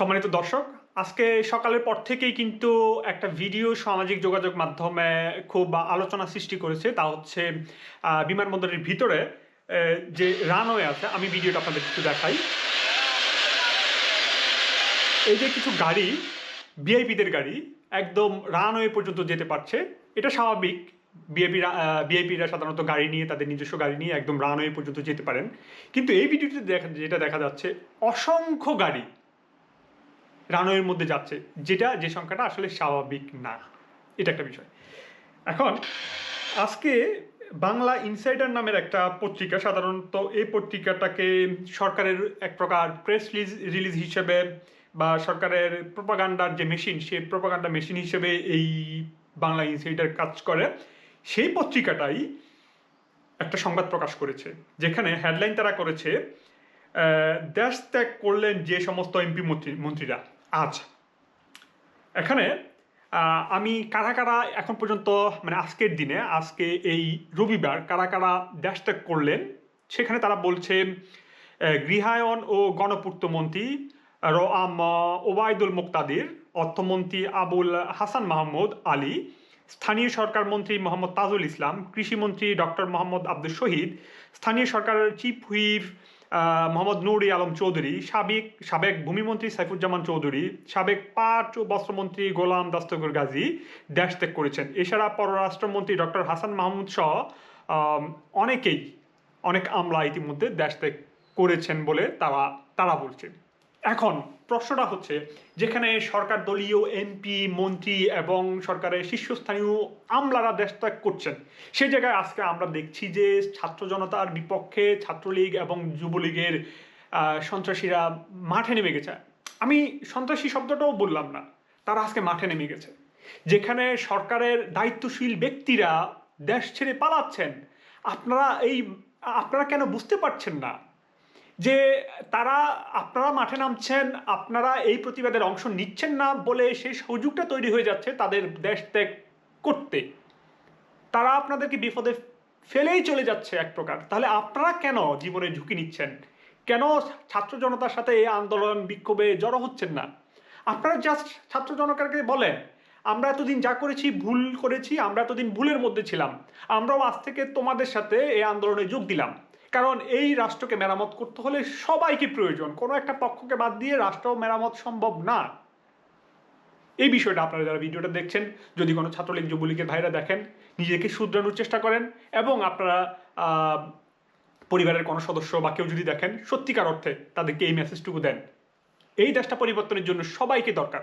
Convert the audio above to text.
সম্মানিত দর্শক, আজকে সকালের পর থেকেই কিন্তু একটা ভিডিও সামাজিক যোগাযোগ মাধ্যমে খুব আলোচনা সৃষ্টি করেছে। তা হচ্ছে বিমানবন্দরের ভিতরে যে রানওয়ে আছে, আমি ভিডিওটা আপনাদের একটু দেখাই। এই যে কিছু গাড়ি, ভিআইপিদের গাড়ি, একদম রানওয়ে পর্যন্ত যেতে পারছে। এটা স্বাভাবিক বিএপি বিআইপিরা সাধারণত গাড়ি নিয়ে, তাদের নিজস্ব গাড়ি নিয়ে একদম রানওয়ে পর্যন্ত যেতে পারেন। কিন্তু এই ভিডিওতে দেখা, যেটা দেখা যাচ্ছে, অসংখ্য গাড়ি রানওয়ের মধ্যে যাচ্ছে, যেটা যে সংখ্যাটা আসলে স্বাভাবিক না। এটা একটা বিষয়। এখন, আজকে বাংলা ইনসাইডার নামের একটা পত্রিকা, সাধারণত এই পত্রিকাটাকে সরকারের এক প্রকার প্রেস রিলিজ হিসেবে বা সরকারের প্রপাগান্ডার যে মেশিন সেই প্রপাগান্ডা মেশিন হিসেবে এই বাংলা ইনসাইডার কাজ করে। সেই পত্রিকাটাই একটা সংবাদ প্রকাশ করেছে, যেখানে হেডলাইন তারা করেছে দেশ ত্যাগ করলেন যে সমস্ত এমপি মন্ত্রী, মন্ত্রীরা। আজ এখানে আমি কারা কারা এখন পর্যন্ত মানে আজকের দিনে আজকে এই রবিবার কারা কারা দেশ ত্যাগ করলেন সেখানে তারা বলছে আহ, গৃহায়ন ও গণপূর্ত মন্ত্রী রোআম ওবায়দুল মুক্তাদির অর্থমন্ত্রী আবুল হাসান মাহমুদ আলী স্থানীয় সরকার মন্ত্রী মোহাম্মদ তাজুল ইসলাম কৃষিমন্ত্রী ডক্টর মোহাম্মদ আব্দুল শহীদ স্থানীয় সরকারের চিফ আহ, মোহাম্মদ নুরি আলম চৌধুরী, সাবেক সাবেক ভূমিমন্ত্রী সাইফুজ্জামান চৌধুরী, সাবেক পাট ও বস্ত্রমন্ত্রী গোলাম দস্তগর গাজী দেশ ত্যাগ করেছেন। এছাড়া পররাষ্ট্রমন্ত্রী ডক্টর হাসান মাহমুদ সহ অনেকেই অনেক আমলা ইতিমধ্যে দেশ ত্যাগ করেছেন বলে তারা তারা বলছেন। এখন প্রশ্নটা হচ্ছে, যেখানে সরকার দলীয় এমপি, মন্ত্রী এবং সরকারের শীর্ষস্থানীয় আমলারা দেশ ত্যাগ করছেন সেই জায়গায় আজকে আমরা দেখছি যে ছাত্র জনতার বিপক্ষে ছাত্রলীগ এবং যুবলীগের সন্ত্রাসীরা মাঠে নেমে গেছে। আমি সন্ত্রাসী শব্দটাও বললাম না, তারা আজকে মাঠে নেমে গেছে। যেখানে সরকারের দায়িত্বশীল ব্যক্তিরা দেশ ছেড়ে পালাচ্ছেন, আপনারা এই, আপনারা কেন বুঝতে পারছেন না যে তারা, আপনারা মাঠে নামছেন, আপনারা এই প্রতিবাদের অংশ নিচ্ছেন না বলে সেই সুযোগটা তৈরি হয়ে যাচ্ছে তাদের দেশ ত্যাগ করতে। তারা আপনাদেরকে বিপদে ফেলেই চলে যাচ্ছে এক প্রকার। তাহলে আপনারা কেন জীবনে ঝুঁকি নিচ্ছেন? কেন ছাত্র জনতার সাথে এই আন্দোলন, বিক্ষোভে জড়ো হচ্ছেন না? আপনারা জাস্ট ছাত্র জনতাকে বলেন, আমরা এতদিন যা করেছি, ভুল করেছি, আমরা এতদিন ভুলের মধ্যে ছিলাম। আমরাও আজ থেকে তোমাদের সাথে এই আন্দোলনে যোগ দিলাম। কারণ এই রাষ্ট্রকে মেরামত করতে হলে সবাইকে প্রয়োজন। কোনো একটা পক্ষকে বাদ দিয়ে রাষ্ট্র মেরামত সম্ভব না। এই বিষয়টা আপনারা যারা ভিডিওটা দেখছেন, যদি কোনো ছাত্রলীগ, যুবলীগের ভাইরা দেখেন, নিজেকে শুধরানোর চেষ্টা করেন এবং আপনারা পরিবারের কোনো সদস্য বা কেউ যদি দেখেন, সত্যিকার অর্থে তাদেরকে এই মেসেজটুকু দেন। এই দেশটা পরিবর্তনের জন্য সবাইকে দরকার।